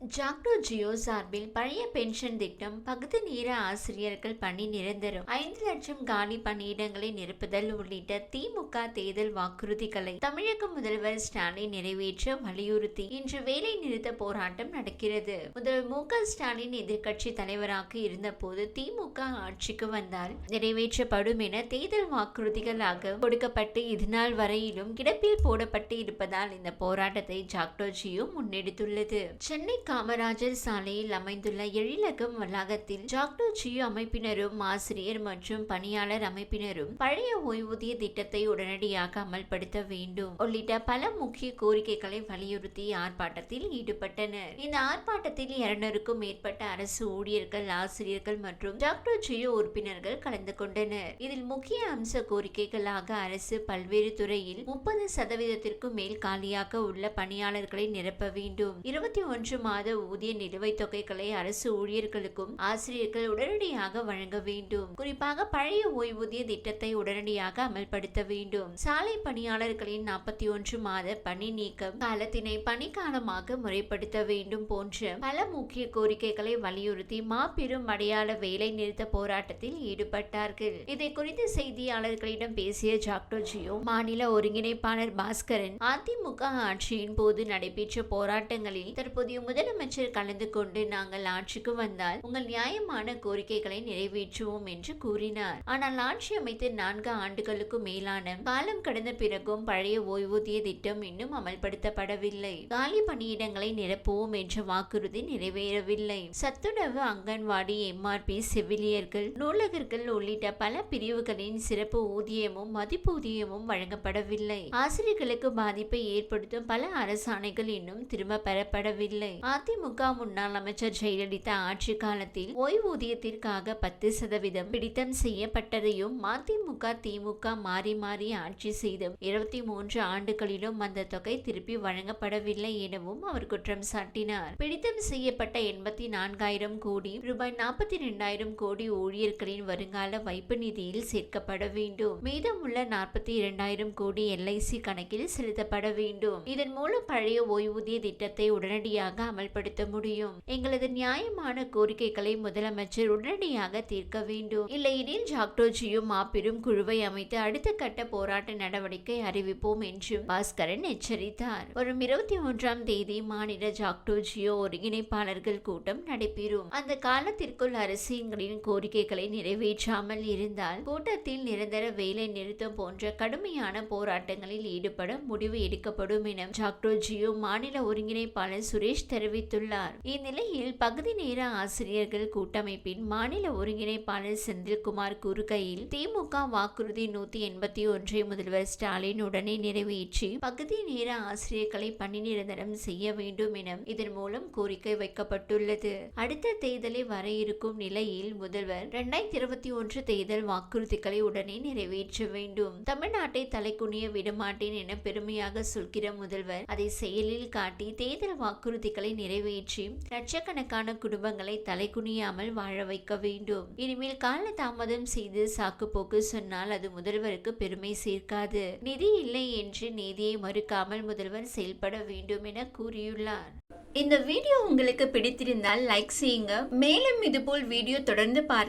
ஜாக்டோ ஜியோ சார்பில் பழைய பென்ஷன் திட்டம் பகுதி நேர ஆசிரியர்கள் பணி நிரந்தரம். ஐந்து லட்சம் காலி பணியிடங்களை நிரப்புதல் உள்ளிட்ட திமுக தேர்தல் வாக்குறுதிகளை தமிழக முதல்வர் ஸ்டாலின் நிறைவேற்ற வலியுறுத்தி இன்று வேலை நிறுத்த போராட்டம் நடக்கிறது. முதல்வர் மு க ஸ்டாலின் எதிர்க்கட்சி தலைவராக இருந்தபோது திமுக ஆட்சிக்கு வந்தால் நிறைவேற்றப்படும் என தேர்தல் வாக்குறுதிகளாக கொடுக்கப்பட்டு இதுநாள் வரையிலும் கிடப்பில் போடப்பட்டு இருப்பதால் இந்த போராட்டத்தை ஜாக்டோ ஜியோ முன்னெடுத்துள்ளது. சென்னை காமராஜர் சாலையில் அமைந்துள்ள எழிலகம் வளாகத்தில் ஜாக்டோ ஜியோ அமைப்பினரும் ஆசிரியர் மற்றும் பணியாளர் அமைப்பினரும் பழைய ஓய்வூதிய திட்டத்தை உடனடியாக அமல்படுத்த வேண்டும் உள்ளிட்ட பல முக்கிய கோரிக்கைகளை வலியுறுத்தி ஆர்ப்பாட்டத்தில் ஈடுபட்டனர். இந்த ஆர்ப்பாட்டத்தில் இருநூறுக்கும் மேற்பட்ட அரசு ஊழியர்கள் ஆசிரியர்கள் மற்றும் ஜாக்டோ ஜியோ உறுப்பினர்கள் கலந்து கொண்டனர். இதில் முக்கிய அம்ச கோரிக்கைகளாக அரசு பல்வேறு துறையில் முப்பது சதவீதத்திற்கும் மேல் காலியாக உள்ள பணியாளர்களை நிரப்ப வேண்டும். இருபத்தி ஒன்று மாத ஊதிய நிலுவைத் தொகைகளை அரசு ஊழியர்களுக்கும் ஆசிரியர்கள் உடனடியாக வழங்க வேண்டும். குறிப்பாக பழைய ஓய்வூதிய திட்டத்தை உடனடியாக அமல்படுத்த வேண்டும். சாலை பணியாளர்களின் நாற்பத்தி ஒன்று மாத பணி நீக்கம் காலத்தினை பணிக்காலமாக முறைப்படுத்த வேண்டும் போன்ற பல முக்கிய கோரிக்கைகளை வலியுறுத்தி மாபெரும் அடையாள வேலை நிறுத்த போராட்டத்தில் ஈடுபட்டார்கள். இதை குறித்து செய்தியாளர்களிடம் பேசிய ஜாக்டோஜியோ மாநில ஒருங்கிணைப்பாளர் பாஸ்கரன் அதிமுக ஆட்சியின் போது நடைபெற்ற போராட்டங்களில் தற்போதைய முதல் முதலமைச்சர் கலந்து கொண்டு நாங்கள் ஆட்சிக்கு வந்தால் உங்கள் நியாயமான கோரிக்கைகளை நிறைவேற்றுவோம் என்று கூறினார். ஆனால் ஆட்சி அமைத்து நான்கு ஆண்டுகளுக்கு மேலான காலம் கடந்த பிறகும் பழைய ஓய்வூதிய திட்டம் இன்னும் அமல்படுத்தப்படவில்லை. காலி பணியிடங்களை நிரப்புவோம் என்ற வாக்குறுதி நிறைவேறவில்லை. சத்துணவு அங்கன்வாடி எம்ஆர்பி செவிலியர்கள் நூலகர்கள் உள்ளிட்ட பல பிரிவுகளின் சிறப்பு ஊதியமும் மதிப்பூதியமும் வழங்கப்படவில்லை. ஆசிரியர்களுக்கு பாதிப்பை ஏற்படுத்தும் பல அரசாணைகள் இன்னும் திரும்ப பெறப்படவில்லை. அதிமுக முன்னாள் அமைச்சர் ஜெயலலிதா ஆட்சி காலத்தில் ஓய்வூதியத்திற்காக பத்து சதவீதம் பிடித்தம் செய்யப்பட்டதையும் மதிமுக திமுக மாறி மாறி ஆட்சி செய்தும் இருபத்தி மூன்று ஆண்டுகளிலும் அந்த தொகை திருப்பி வழங்கப்படவில்லை எனவும் அவர் குற்றம் சாட்டினார். பிடித்தம் செய்யப்பட்ட எண்பத்தி நான்காயிரம் கோடி ரூபாய் நாற்பத்தி இரண்டாயிரம் கோடி ஊழியர்களின் வருங்கால வைப்பு நிதியில் சேர்க்கப்பட வேண்டும். மீதமுள்ள நாற்பத்தி இரண்டாயிரம் கோடி எல்ஐசி கணக்கில் செலுத்தப்பட வேண்டும். இதன் மூலம் பழைய ஓய்வூதிய திட்டத்தை உடனடியாக அமல் அமல்படுத்த முடியும். எங்களது நியாயமான கோரிக்கைகளை முதலமைச்சர் உடனடியாக தீர்க்க வேண்டும். இல்லையெனில் ஜாக்டோஜியும் மாபெரும் குழுவை அமைத்து அடுத்த கட்ட போராட்ட நடவடிக்கை அறிவிப்போம் என்றும் பாஸ்கரன் எச்சரித்தார். வரும் இருபத்தி ஒன்றாம் தேதி மாநில ஜாக்டோஜியோ ஒருங்கிணைப்பாளர்கள் கூட்டம் நடைபெறும். அந்த காலத்திற்குள் அரசு எங்களின் கோரிக்கைகளை நிறைவேற்றாமல் இருந்தால் கூட்டத்தில் நிரந்தர வேலை நிறுத்தம் போன்ற கடுமையான போராட்டங்களில் ஈடுபட முடிவு எடுக்கப்படும் என ஜாக்டோஜியோ மாநில ஒருங்கிணைப்பாளர் சுரேஷ் தெரிவித்தார். தெரிவித்துள்ளார். இந்நிலையில் பகுதி நேர ஆசிரியர்கள் கூட்டமைப்பின் மாநில ஒருங்கிணைப்பாளர் செந்தில்குமார் கூறுகையில் திமுக வாக்குறுதி நூத்தி எண்பத்தி ஒன்றை முதல்வர் ஸ்டாலின் உடனே நிறைவேற்றி பகுதி நேர ஆசிரியர்களை பணி நிரந்தரம் செய்ய வேண்டும் என இதன் மூலம் கோரிக்கை வைக்கப்பட்டுள்ளது. அடுத்த தேர்தலை வர இருக்கும் நிலையில் முதல்வர் இரண்டாயிரத்தி இருபத்தி ஒன்று தேர்தல் வாக்குறுதிகளை உடனே நிறைவேற்ற வேண்டும். தமிழ்நாட்டை தலைக்குனிய விடமாட்டேன் என பெருமையாக சொல்கிற முதல்வர் அதை செயலில் காட்டி தேர்தல் வாக்குறுதிகளை நிறைவேற்றி லட்சக்கணக்கான குடும்பங்களை தலைக்குனியாமல் வாழ வைக்க வேண்டும். இனிமேல் கால தாமதம் செய்து சாக்கு போக்கு சொன்னால் அது முதல்வருக்கு பெருமை சேர்க்காது. நிதி இல்லை என்று நீதியை மறுக்காமல் முதல்வர் செயல்பட வேண்டும் என கூறியுள்ளார். இந்த வீடியோ உங்களுக்கு பிடித்திருந்தால் லைக் செய்யுங்க. மேலும் இதுபோல் வீடியோ தொடர்ந்து பார்க்க